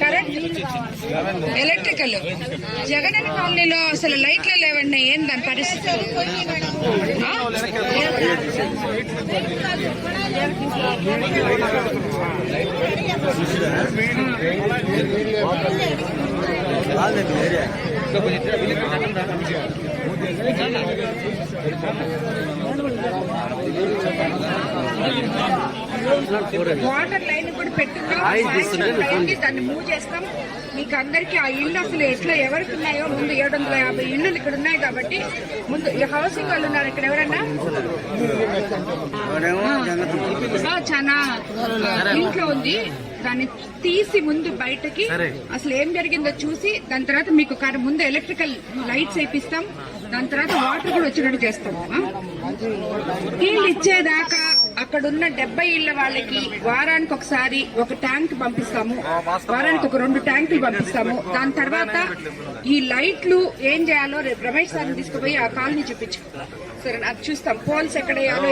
Current electrical Jagan కాలనీలో అసలు లైట్లు లేవండి ఏం దాని పరిస్థితి ఆ? వాటర్ లైన్ కూడా పెట్టున్నాం లైన్కి దాన్ని మూవ్ చేస్తాం. మీకు అందరికి ఆ ఇల్లు అసలు ఎట్లా ఎవరికి ఉన్నాయో ముందు ఏడు వందల యాభై ఇల్లు ఇక్కడ ఉన్నాయి కాబట్టి ముందు ఈ హౌసింగ్ వాళ్ళు ఉన్నారు ఇక్కడ ఎవరన్నా? చాలా ఇంట్లో ఉంది. దాన్ని తీసి ముందు బయటకి అసలు ఏం జరిగిందో చూసి దాని తర్వాత మీకు కర- ముందు ఎలక్ట్రికల్ లైట్స్ వేపిస్తాం. దాని తర్వాత వాటర్ కూడా వచ్చినట్టు చేస్తాం? నీళ్ళు ఇచ్చేదాకా అక్కడ ఉన్న డెబ్బై ఇళ్ళ వాళ్ళకి వారానికి ఒకసారి ఒక ట్యాంక్ పంపిస్తాము. వారానికి ఒక రెండు ట్యాంకులు పంపిస్తాము. దాని తర్వాత ఈ లైట్లు ఏం చేయాలో రేపు రమేష్ సార్ని తీసుకుపోయి ఆ కాలనీ చూపించు. సరే అది చూస్తాం. పోల్స్ ఎక్కడ వేయాలో